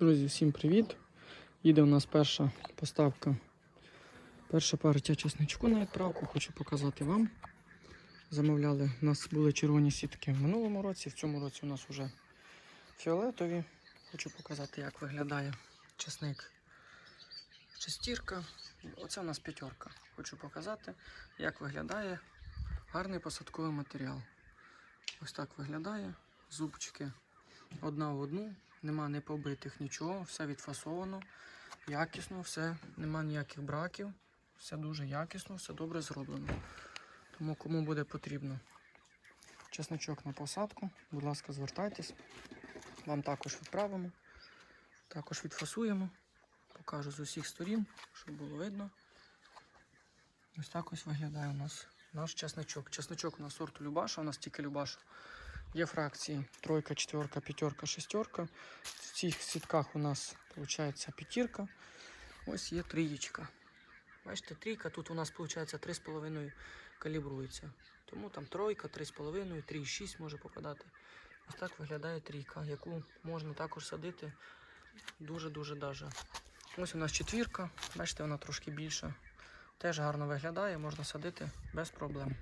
Друзі, всім привіт! Їде у нас перша поставка, перша партія чесничку на відправку. Хочу показати вам. Замовляли, у нас були червоні сітки в минулому році, в цьому році у нас вже фіолетові. Хочу показати, як виглядає чесник. Шестірка. Оце у нас п'ятерка. Хочу показати, як виглядає гарний посадковий матеріал. Ось так виглядає. Зубчики одна в одну, нема не побитих нічого, все відфасовано, якісно, все, нема ніяких браків, все дуже якісно, все добре зроблено. Тому кому буде потрібно чесночок на посадку, будь ласка, звертайтесь. Вам також відправимо, також відфасуємо, покажу з усіх сторін, щоб було видно. Ось так ось виглядає у нас наш чесночок. Чесночок у нас сорту Любаша, у нас тільки Любаша. Є фракції тройка, четверка, п'ятерка, шестерка. В цих сітках у нас виходить п'ятірка. Ось є трієчка. Бачите, трійка тут у нас виходить 3,5 калібрується. Тому там тройка, 3,5, 3,6 може попадати. Ось так виглядає трійка, яку можна також садити дуже-дуже даже. Ось у нас четвірка, бачите, вона трошки більша. Теж гарно виглядає, можна садити без проблем.